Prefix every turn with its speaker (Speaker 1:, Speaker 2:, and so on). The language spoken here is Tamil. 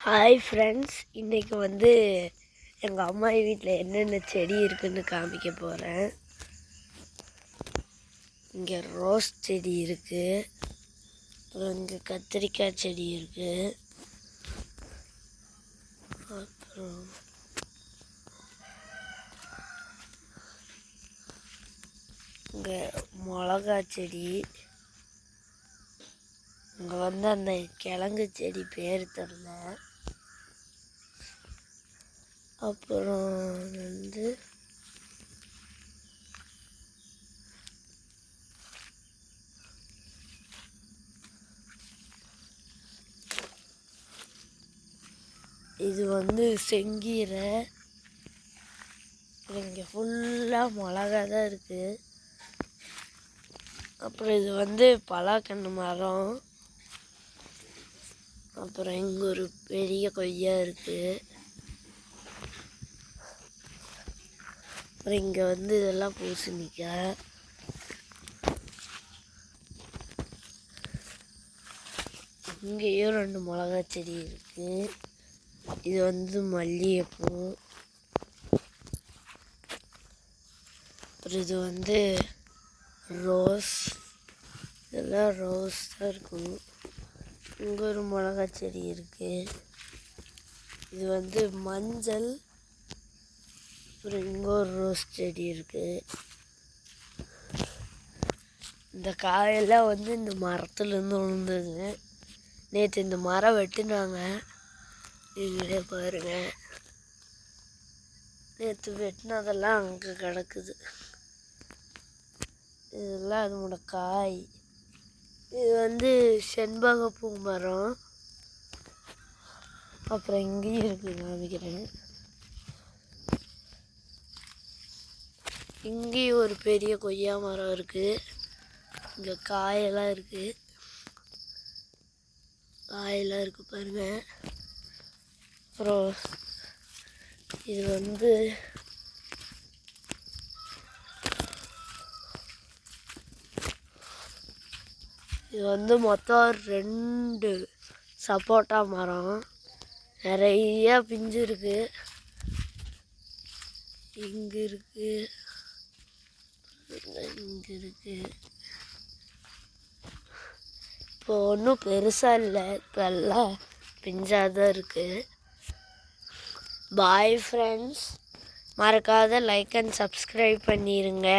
Speaker 1: ஹாய் ஃப்ரெண்ட்ஸ் இன்றைக்கி வந்து எங்கள் அம்மா வீட்டில் என்னென்ன செடி இருக்குதுன்னு காமிக்க போகிறேன் இங்கே ரோஸ் செடி இருக்குது அப்புறம் இங்கே கத்திரிக்காய் செடி இருக்குது அப்புறம் இங்கே மிளகா செடி. இங்கே வந்து அந்த கிழங்கு செடி பேர் தெரில. அப்புறம் வந்து இது வந்து செங்கீரை. இங்கே ஃபுல்லாக மிளகா தான் இருக்குது அப்புறம் இது வந்து பலாக்கன்று மரம். அப்புறம் இங்கே ஒரு பெரிய கொய்யா இருக்குது அப்புறம் இங்கே வந்து இதெல்லாம் பூசணிக்காய் இங்கேயும் ரெண்டு மிளகா செடி இருக்குது இது வந்து மல்லிகைப்பூ. அப்புறம் இது வந்து ரோஸ். இதெல்லாம் ரோஸ் தான் இருக்கும். இங்கே ஒரு மிளகா செடி இருக்குது இது வந்து மஞ்சள். அப்புறம் இங்கே ஒரு ரோஸ் செடி இருக்குது இந்த காயெல்லாம் வந்து இந்த மரத்துலேருந்து விழுந்தது நேற்று இந்த மரம் வெட்டினாங்க. நீங்களே பாருங்க. நேற்று வெட்டினதெல்லாம் அங்கே கிடக்குது. இதெல்லாம் அதனோட காய். இது வந்து செண்பக பூ மரம். அப்புறம் இங்கேயும் இருக்குது காமிக்கிறேன் இங்கேயும் ஒரு பெரிய கொய்யா மரம் இருக்குது இங்கே காயெல்லாம் இருக்குது காயெல்லாம் இருக்குது பாருங்க. அப்புறம் இது வந்து இது வந்து மொத்தம் ரெண்டு சப்போட்டா மரம். நிறைய பிஞ்சு இருக்குது இங்கே இருக்குது இங்கே இருக்கு இப்போ ஒன்றும் பெருசாக இல்லை. இப்போ எல்லாம் பிஞ்சாக தான் இருக்குது பாய் ஃப்ரெண்ட்ஸ் மறக்காத லைக் அண்ட் சப்ஸ்கிரைப் பண்ணிடுங்க